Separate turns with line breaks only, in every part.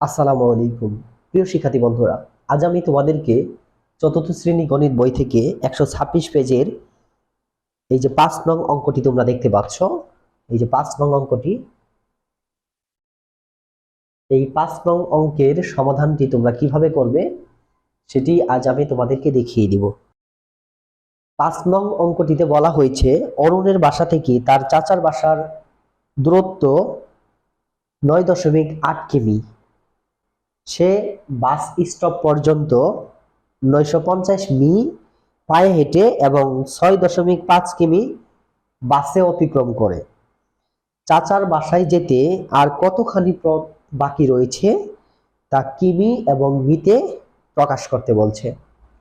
আসসালামু আলাইকুম। প্রিয় শিক্ষার্থী বন্ধুরা, আজ আমি তোমাদেরকে চতুর্থ শ্রেণি গণিত বই থেকে একশো ছাব্বিশ পেজের এই যে পাঁচ নং অঙ্কটি তোমরা দেখতে পাচ্ছ। এই যে পাঁচ নং অঙ্কটি, এই পাঁচ নং অঙ্কের সমাধানটি তোমরা কীভাবে করবে সেটি আজ আমি তোমাদেরকে দেখিয়ে দিব। পাঁচ নং অঙ্কটিতে বলা হয়েছে, অরুণের বাসা থেকে তার চাচার বাসার দূরত্ব নয় দশমিক আট কিমি। সে বাস স্টপ পর্যন্ত নয়শো পঞ্চাশ মি পায়ে হেঁটে এবং ছয় দশমিক পাঁচ কিমি বাসে অতিক্রম করে। চাচার বাসায় যেতে আর কতখানি পথ বাকি রয়েছে তা কিমি এবং মিতে প্রকাশ করতে বলছে।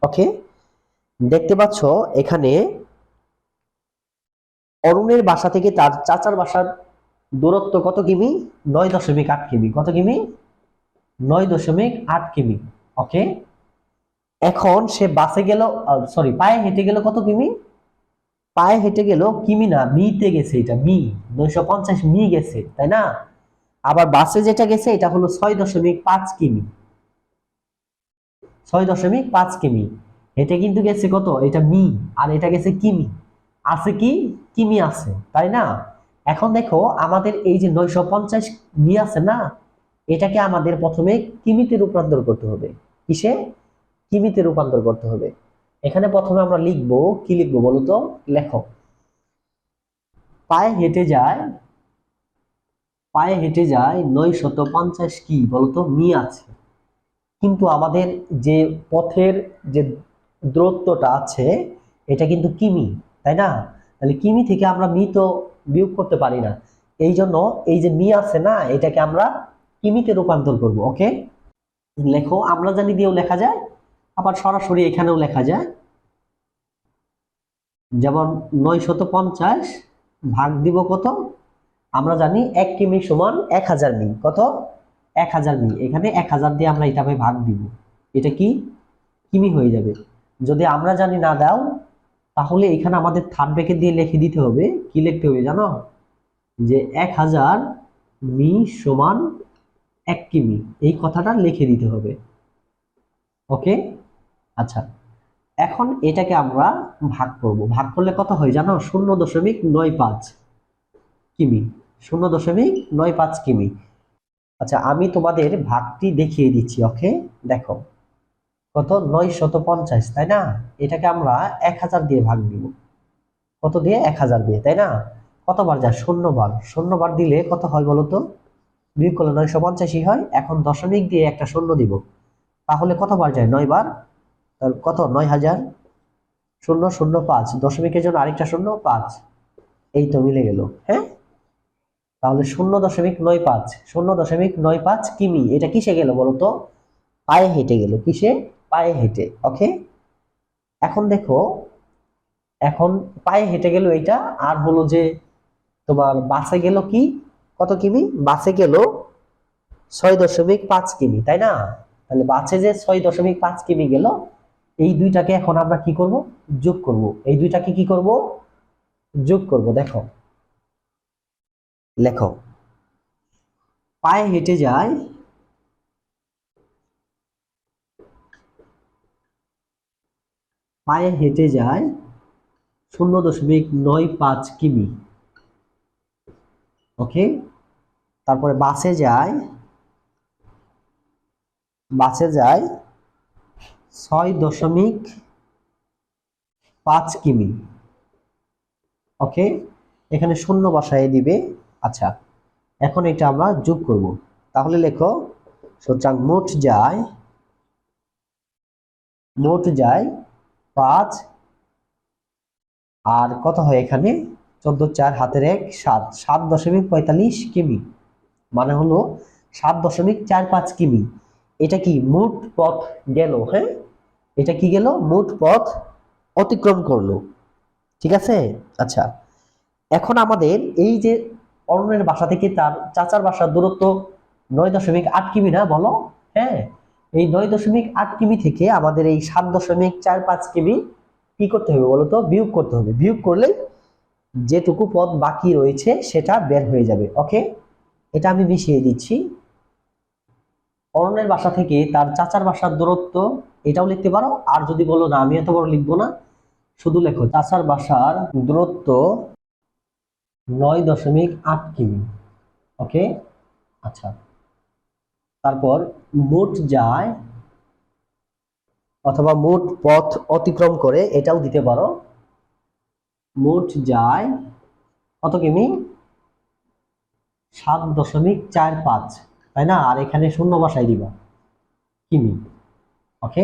ওকে? দেখতে পাচ্ছ এখানে অরুণের বাসা থেকে তার চাচার বাসার দূরত্ব কত কিমি? নয় দশমিক আট কিমি। কত কিমি? নয় দশমিক আট কিমি ওকে এখন সে বাসে গেল সরি পায়ে হেঁটে গেল কত কিমি? পায়ে হেঁটে গেল কিমি না, মিতে গেছে এটা, মি, নয়শো পঞ্চাশ মি গেছে, তাই না? আবার বাসে যেটা গেছে, এটা হলো ছয় দশমিক পাঁচ কিমি। ছয় দশমিক পাঁচ কিমি। হেঁটে কিন্তু গেছে কত? এটা মি, আর এটা গেছে কিমি। আছে কি? কিমি আছে, তাই না? এখন দেখো, আমাদের এই যে নয়শো পঞ্চাশ মি আছে না এটাকে আমাদের প্রথমে কিমিতে রূপান্তর করতে হবে। কিসে? কিমিতে রূপান্তর করতে হবে। এখানে প্রথমে আমরা লিখব, কি লিখব বলো তো? লেখো পায়ে হেঁটে যায়, পায়ে হেঁটে যায় নয় শত পঞ্চাশ কি বলতো মি আছে। কিন্তু আমাদের যে পথের যে দূরত্বটা আছে, এটা কিন্তু কিমি, তাই না? তাহলে কিমি থেকে আমরা মি তো বিয়োগ করতে পারি না। এই জন্য এই যে মি আছে না, এটাকে আমরা কিমিতে রূপান্তর করব ওকে লেখো, আমরা জানি দিয়েও লেখা যায়, আবার সরাসরি এখানেও লেখা যায়। যেমন নয় শত পঞ্চাশ ভাগ দিব কত? আমরা জানি এক কিমি সমান এক হাজার মি কত? এক হাজার মি এখানে এক হাজার দিয়ে আমরা এটা ভাগ দিব। এটা কি? কিমি হয়ে যাবে। যদি আমরা জানি না দাও, তাহলে এখানে আমাদের থার্ড ব্রেকেট দিয়ে লিখে দিতে হবে। কি লিখতে হবে জানো? যে এক হাজার মি সমান এক কিমি। এই কথাটা লিখে দিতে হবে। ওকে? আচ্ছা। এখন এটাকে আমরা ভাগ করব। ভাগ করলে কত হয় জানো? শূন্য দশমিক নয় পাঁচ কিমি। শূন্য দশমিক নয় পাঁচ কিমি। আচ্ছা আমি তোমাদের ভাগটি দেখিয়ে দিচ্ছি, ওকে? দেখো। কত? নয় শত পঞ্চাশ, তাই না? এটাকে আমরা এক হাজার দিয়ে ভাগ দিব। কত দিয়ে? এক হাজার দিয়ে, তাই না? কতবার যায়? শূন্য বার। শূন্য বার দিলে কত হয় বলো বিয়োগ করলে নয়শো পঞ্চাশই হয়, এখন দশমিক দিয়ে একটা শূন্য দিব। তাহলে কত কতবার যায়? নয় বার কত? নয় হাজার শূন্য শূন্য পাঁচ। দশমিকের জন্য আরেকটা শূন্য, পাঁচ। এই তো মিলে গেল হ্যাঁ? তাহলে শূন্য দশমিক নয় পাঁচ। শূন্য দশমিক নয় পাঁচ কিমি। এটা কিসে গেল বলো তো? পায়ে হেঁটে গেল। কিসে? পায়ে হেঁটে, ওকে? এখন দেখো, এখন পায়ে হেঁটে গেল এইটা। আর হলো যে তোমার বাসে গেল কি? কত কিমি? বাসে গেল ছয় দশমিক পাঁচ কিমি, তাই না? তাহলে বাসে যে ছয় দশমিক পাঁচ কিমি গেল, এই দুইটাকে এখন আমরা কি করব? যোগ করব। এই দুইটাকে কি করব? যোগ করব। দেখো। লেখো। পায়ে হেঁটে যায়, পায়ে হেঁটে যায় শূন্য দশমিক নয় পাঁচ কিমি। ওকে? তারপরে বাসে যায় বাসে যায় ছয় দশমিক পাঁচ কিমি। ওকে? এখানে শূন্য বসায় দিবে। আচ্ছা এখন এটা আমরা যোগ করব। তাহলে লেখো, সুতরাং মোট যায় মোট যায় পাঁচ, আর কত হয় এখানে? চোদ্দ চার, হাতের এক, সাত সাত দশমিক পঁয়তাল্লিশ কিমি। মানে হলো সাত দশমিক চার পাঁচ কিমি। এটা কি মোট পথ গেল? হ্যাঁ? এটা কি গেল? মোট পথ অতিক্রম করল। ঠিক আছে? আচ্ছা। এখন আমাদের এই যে অরণ্যের বাসা থেকে তার চাচার বাসার দূরত্ব নয় দশমিক আট কিমি না বলো? হ্যাঁ? এই নয় দশমিক আট কিমি থেকে আমাদের এই সাত দশমিক চার পাঁচ কিমি কি করতে হবে বলো তো? বিয়োগ করতে হবে। বিয়োগ করলে যেটুকু পথ বাকি রয়েছে সেটা বের হয়ে যাবে। ওকে এটা আমি মিশিয়ে দিচ্ছি। অরণ্যের বাসা থেকে তার চাচার বাসার দূরত্ব, এটাও লিখতে পারো। আর যদি বলো, না, আমি এত বড় লিখব না। শুধু লেখো, চাচার বাসার দূরত্ব নয় দশমিক আট কিমি। ওকে? আচ্ছা। তারপর মোট যায়, অথবা মোট পথ অতিক্রম করে এটাও দিতে পারো। মোট যায় কত কিমি? সাত দশমিক চার পাঁচ, তাই না? আর এখানে শূন্য বাসায় দিবা। কিমি ওকে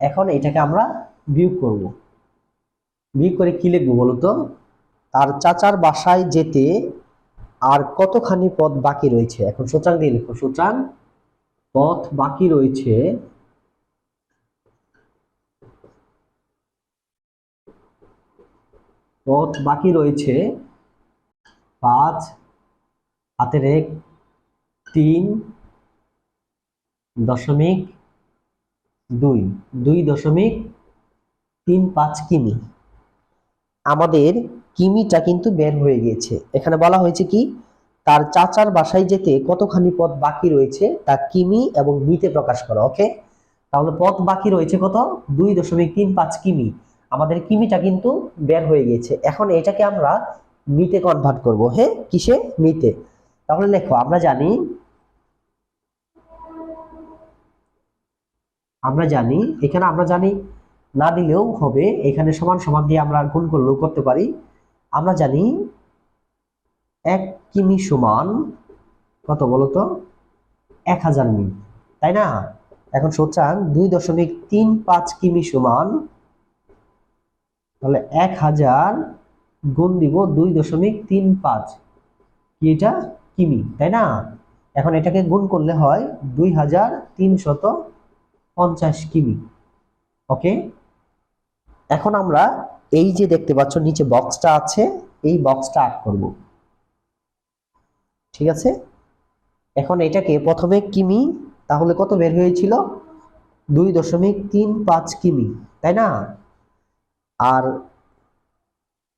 এখন এটাকে আমরা বিয়োগ করব। বিয়োগ করে কি লিখব বলো তো তার চাচার বাসায় যেতে আর কতখানি পথ বাকি রয়েছে? এখন সোচাং দিয়ে লিখো সোচাং পথ বাকি রয়েছে পথ বাকি রয়েছে পাঁচ হাতের এক, তিন দশমিক দুই দুই দশমিক তিন পাঁচ কিমি। আমাদের কিমিটা কিন্তু বের হয়ে গিয়েছে। এখানে বলা হয়েছে কি, তার চাচার বাসায় যেতে কতখানি পথ বাকি রয়েছে, তা কিমি এবং মিতে প্রকাশ করো, ওকে? তাহলে পথ বাকি রয়েছে কত? দুই দশমিক তিন পাঁচ কিমি। আমাদের কিমিটা কিন্তু বের হয়ে গিয়েছে। এখন এটাকে আমরা মিতে কনভার্ট করব হ্যাঁ কিসে? মিতে। তাহলে লেখো, আমরা জানি আমরা জানি, এখানে আমরা জানি না দিলেও হবে, এখানে সমান সমান দিয়ে আমরা গুণ করলেও করতে পারি। আমরা জানি এক কিমি সমান কত বলতো? এক হাজার মি তাই না? এখন সোচাং দুই দশমিক তিন পাঁচ কিমি সমান, তাহলে এক হাজার গুণ দিব দুই দশমিক তিন পাঁচ, কি এটা? কিমি, তাই না? এখন এটাকে গুণ করলে হয় দুই হাজার তিনশত পঞ্চাশ কিমি। ওকে? এখন আমরা এই যে দেখতে পাচ্ছ, নিচে বক্সটা আছে, এই বক্সটা আট করব। ঠিক আছে? এখন এটাকে প্রথমে কিমি, তাহলে কত বের হয়েছিল? দুই দশমিক তিন পাঁচ কিমি, তাই না? আর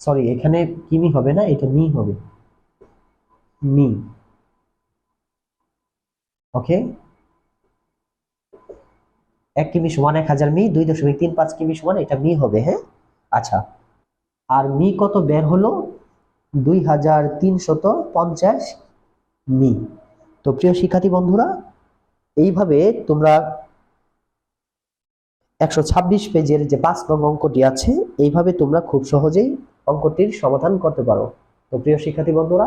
সরি এখানে কিমি হবে না, এটা মি হবে। মি ওকে এক কিমি সমান এক হাজার মি, দুই দশমিক তিন পাঁচ কিমি সমান এটা মি হবে হ্যাঁ? আচ্ছা। আর মি কত বের হলো? দুই হাজার তিনশত পঞ্চাশ মি। তো প্রিয় শিক্ষার্থী বন্ধুরা, এইভাবে তোমরা একশো ছাব্বিশ পেজের যে পাঁচ নং অঙ্কটি আছে, এইভাবে তোমরা খুব সহজেই অঙ্কটির সমাধান করতে পারো। তো প্রিয় শিক্ষার্থী বন্ধুরা